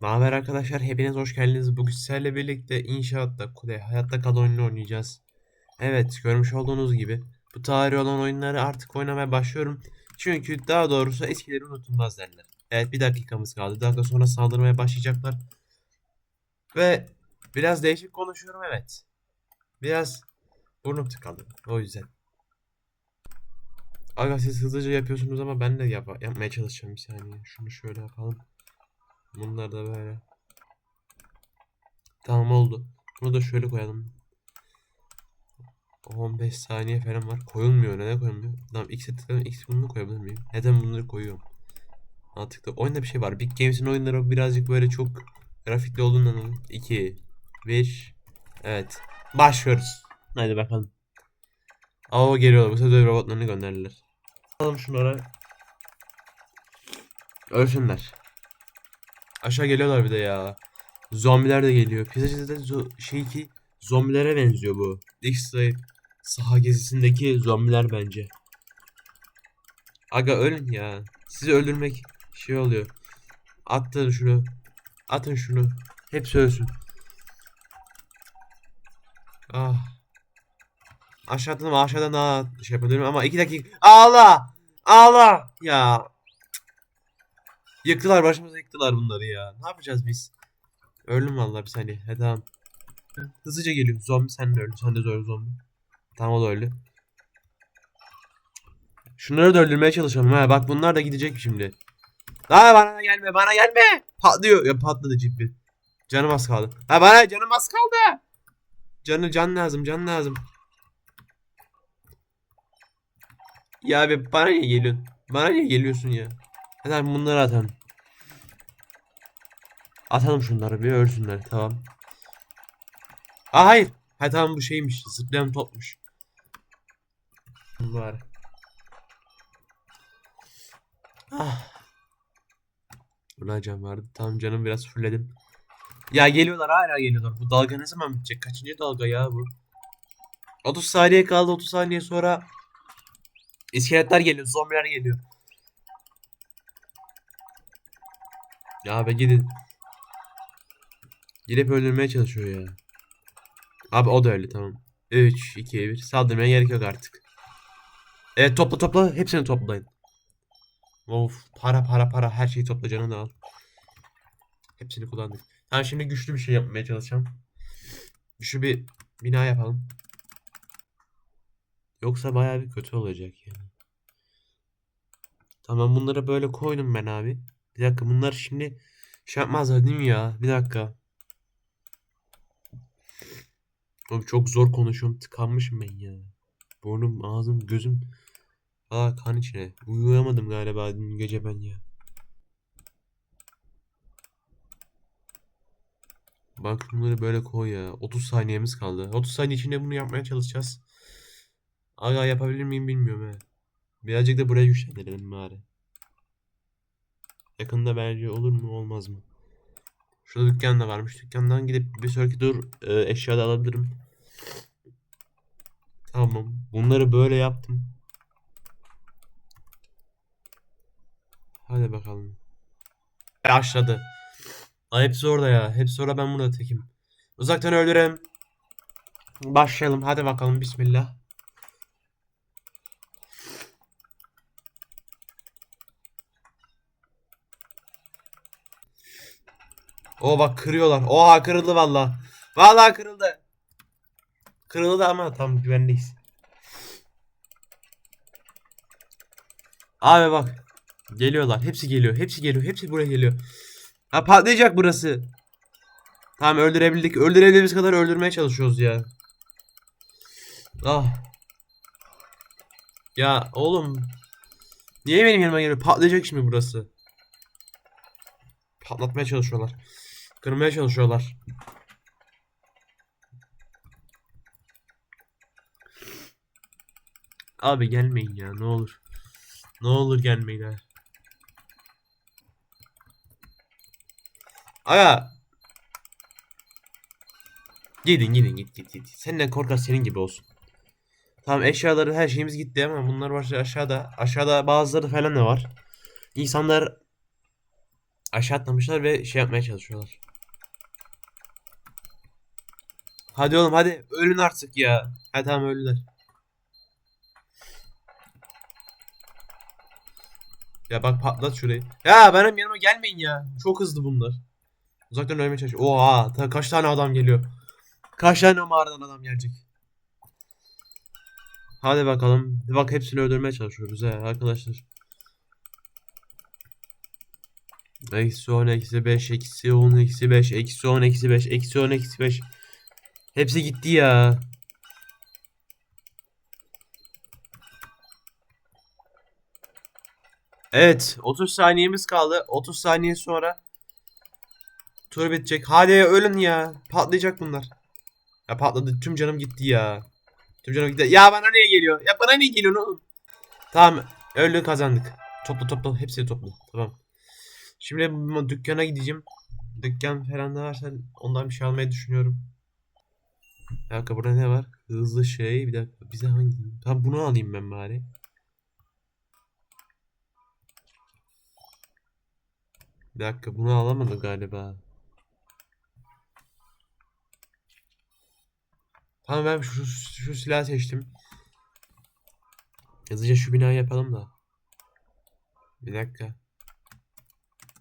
Naber arkadaşlar hepiniz hoş geldiniz. Bugün sizlerle birlikte inşaatta kule hayatta kal oyununu oynayacağız. Evet görmüş olduğunuz gibi bu tarih olan oyunları artık oynamaya başlıyorum. Çünkü daha doğrusu eskileri unutulmaz derler. Evet bir dakikamız kaldı. Bir dakika sonra saldırmaya başlayacaklar. Ve biraz değişik konuşuyorum evet. Biraz burnum tıkalı o yüzden. Aga siz hızlıca yapıyorsunuz ama ben de yap yapmaya çalışacağım bir saniye. Şunu şöyle yapalım. Bunlar da böyle. Tamam oldu. Bunu da şöyle koyalım. 15 saniye falan var. Koyulmuyor. Neden koyulmuyor? Tamam X'e tıkladım. X bunu koyabilir miyim? Neden bunları koyuyorum? Mantıklı. Oyunda bir şey var. Big Games'in oyunları birazcık böyle çok grafikli olduğundan dolayı. 2 1 Evet. Başlıyoruz. Hadi bakalım. Aa geliyorlar. Bu sefer robotlarını gönderdiler. Alalım şunları. Ölsünler. Aşağı geliyorlar bir de ya. Zombiler de geliyor. Pizzacıda zo- şey ki zombilere benziyor bu. X saha gezisindeki zombiler bence. Aga ölün ya. Sizi öldürmek şey oluyor. Attın şunu. Atın şunu. Hepsi ölsün. Ah. Aşağıdan aşağıdan daha şey yapabilirim ama iki dakika. Ağla! Ağla! Ya. Yıktılar başımıza yıktılar bunları ya. Ne yapacağız biz? Öldüm vallahi bir saniye. He tamam. Hızlıca geliyor. Zombi sen de öldün. Sen de zor zombi. Tamam o da öldü. Şunları da öldürmeye çalışalım. Ha bak bunlar da gidecek şimdi. Ha bana gelme bana gelme. Patlıyor. Ya patladı ciddi. Canım az kaldı. Ha bana canım az kaldı. Canı can lazım can lazım. Ya abi bana niye geliyorsun? Bana niye geliyorsun ya? Hadi bunları atalım. Atalım şunları bir ölsünler tamam. Aa hayır. Ha tamam bu şeymiş. Zıplayan topmuş. Var. Ah. Buna can vardı. Tamam canım biraz fulledim. Ya geliyorlar hala geliyorlar. Bu dalga ne zaman bitecek? Kaçıncı dalga ya bu? 30 saniye kaldı. 30 saniye sonra iskeletler geliyor. Zombiler geliyor. Ya be gidin. Gidip öldürmeye çalışıyor ya. Abi o da öyle tamam. 3, 2, 1. Saldırmaya gerek yok artık. Evet topla topla. Hepsini toplayın. Of para para para. Her şeyi topla canını al. Hepsini kullandık. Tamam şimdi güçlü bir şey yapmaya çalışacağım. Güçlü bir bina yapalım. Yoksa bayağı bir kötü olacak yani. Tamam bunları böyle koydum ben abi. Bir dakika bunlar şimdi şey yapmazlar değil mi ya? Bir dakika. Oğlum çok zor konuşuyorum. Tıkanmışım ben ya. Burnum, ağzım, gözüm. Aa kan içine. Uyuyamadım galiba dün gece ben ya. Bak bunları böyle koy ya. 30 saniyemiz kaldı. 30 saniye içinde bunu yapmaya çalışacağız. Aga yapabilir miyim bilmiyorum he. Birazcık da buraya güçlendirelim bari. Yakında bence olur mu olmaz mı? Şurada dükkan da varmış. Dükkandan gidip bir sonraki dur e, eşya da alabilirim. Tamam. Bunları böyle yaptım. Hadi bakalım. Başladı. Aa, hepsi orada ya. Hepsi orada ben burada tekim. Uzaktan öldüreyim. Başlayalım. Hadi bakalım. Bismillah. O bak kırıyorlar. Oha kırıldı valla. Valla kırıldı. Kırıldı ama tam güvendeyiz. Abi bak. Geliyorlar. Hepsi geliyor. Hepsi geliyor. Hepsi buraya geliyor. Ha patlayacak burası. Tamam öldürebildik. Öldürebildiğimiz kadar öldürmeye çalışıyoruz ya. Ah. Ya oğlum. Niye benim yanıma geliyor? Patlayacak şimdi burası. Patlatmaya çalışıyorlar. Kırmaya çalışıyorlar. Abi gelmeyin ya ne olur. Ne olur gelmeyin ha. Aga. Gidin gidin git git git. Senden korkar senin gibi olsun. Tamam eşyaları her şeyimiz gitti ama bunlar var aşağıda. Aşağıda bazıları falan da var. İnsanlar Aşağı atlamışlar ve şey yapmaya çalışıyorlar. Hadi oğlum hadi ölün artık ya. Hadi tamam öldüler. Ya bak patlat şurayı. Ya benim yanıma gelmeyin ya. Çok hızlı bunlar. Uzaktan ölmeye çalışıyor. Oha ta kaç tane adam geliyor. Kaç tane o mağaradan adam gelecek. Hadi bakalım. Bak hepsini öldürmeye çalışıyoruz he arkadaşlar. Eksi 10, eksi 5, eksi 10, eksi 5, eksi 10, eksi 5, eksi 10, eksi 5. Hepsi gitti ya. Evet 30 saniyemiz kaldı. 30 saniye sonra tur bitecek. Hadi ölün ya. Patlayacak bunlar. Ya patladı. Tüm canım gitti ya. Tüm canım gitti. Ya bana niye geliyor? Ya bana niye geliyor oğlum? Tamam. Öldü kazandık. Topla topla. Hepsini topla. Tamam. Şimdi dükkana gideceğim. Dükkan falan ne varsa ondan bir şey almayı düşünüyorum. Bir dakika burada ne var? Hızlı şey. Bir dakika. Bize hangi? Tamam bunu alayım ben bari. Bir dakika bunu alamadım galiba. Tamam ben şu, şu silahı seçtim. Hızlıca şu binayı yapalım da. Bir dakika.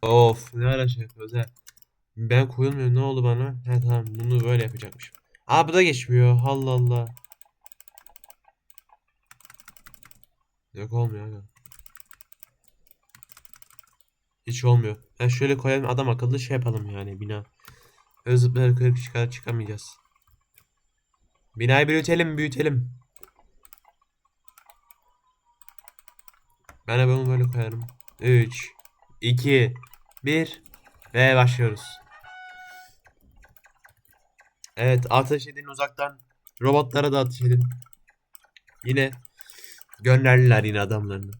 Of ne ara şey yapıyoruz ha. Ben koyulmuyor ne oldu bana? He tamam bunu böyle yapacakmışım. Aa bu da geçmiyor. Allah Allah. Yok olmuyor aga. Hiç olmuyor. Ben şöyle koyalım adam akıllı şey yapalım yani bina. Öyle zıplayarak kırıp çıkar çıkamayacağız. Binayı büyütelim büyütelim. Ben bunu böyle koyarım. 3 2 1 ve başlıyoruz. Evet ateş edin uzaktan. Robotlara da ateş edin. Yine gönderdiler yine adamlarını.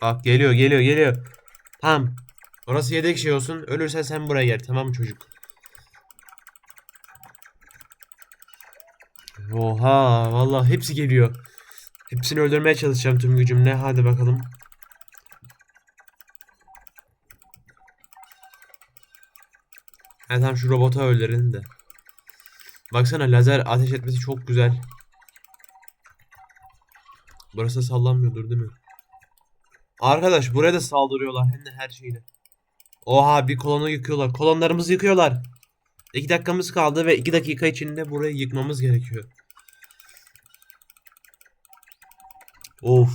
Bak geliyor geliyor geliyor. Tamam. Orası yedek şey olsun. Ölürsen sen buraya gel tamam mı çocuk? Oha vallahi hepsi geliyor. Hepsini öldürmeye çalışacağım tüm gücümle. Hadi bakalım. Ha tamam şu robota öldürelim de. Baksana lazer ateş etmesi çok güzel. Burası sallanmıyordur değil mi? Arkadaş buraya da saldırıyorlar hem de her şeyle. Oha bir kolonu yıkıyorlar. Kolonlarımızı yıkıyorlar. 2 dakikamız kaldı ve 2 dakika içinde burayı yıkmamız gerekiyor. Of.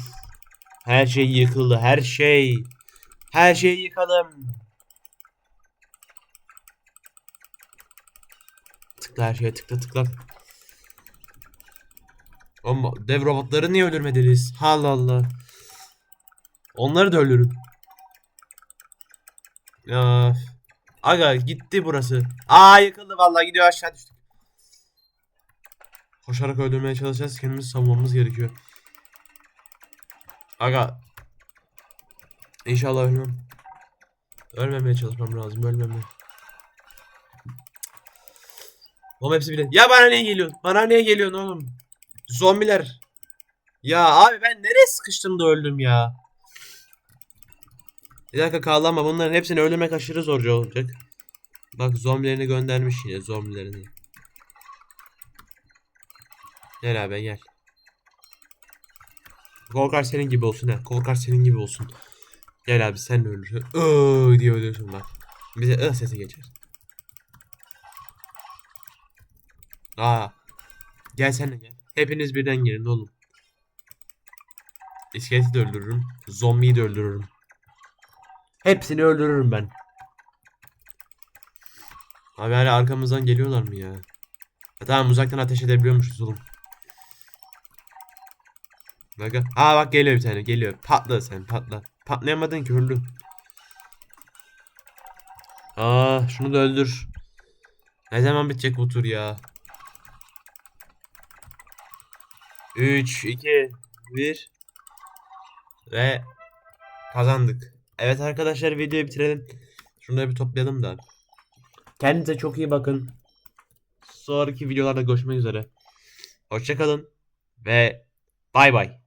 Her şey yıkıldı. Her şey. Her şeyi yıkalım. Tıkla her şeye tıkla tıkla. Ama dev robotları niye öldürmediniz? Allah Allah. Onları da öldürün. Ya. Aga gitti burası. Aa yıkıldı vallahi gidiyor aşağı düştük. Koşarak öldürmeye çalışacağız. Kendimizi savunmamız gerekiyor. Aga. İnşallah ölmem. Ölmemeye çalışmam lazım. Ölmemeye. Oğlum hepsi bile. Ya bana niye geliyorsun? Bana niye geliyorsun oğlum? Zombiler. Ya abi ben nereye sıkıştım da öldüm ya. Bir dakika kaldı ama bunların hepsini öldürmek aşırı zorca olacak. Bak zombilerini göndermiş yine zombilerini. Gel abi gel. Korkar senin gibi olsun ha. Korkar senin gibi olsun. Gel abi sen ölürsün. Iııı diye ölürsün bak. Bize ıh sesi geçer. Aa. Gel sen de gel. Hepiniz birden gelin oğlum. İskeleti de öldürürüm. Zombiyi de öldürürüm. Hepsini öldürürüm ben. Abi hala arkamızdan geliyorlar mı ya? Ha, tamam uzaktan ateş edebiliyormuşuz oğlum. Bak aa bak geliyor bir tane geliyor. Patla sen patla. Patlayamadın ki öldün. Aa şunu da öldür. Ne zaman bitecek bu tur ya? 3 2 1 ve kazandık. Evet arkadaşlar videoyu bitirelim. Şunları bir toplayalım da. Kendinize çok iyi bakın. Sonraki videolarda görüşmek üzere. Hoşçakalın ve bay bay.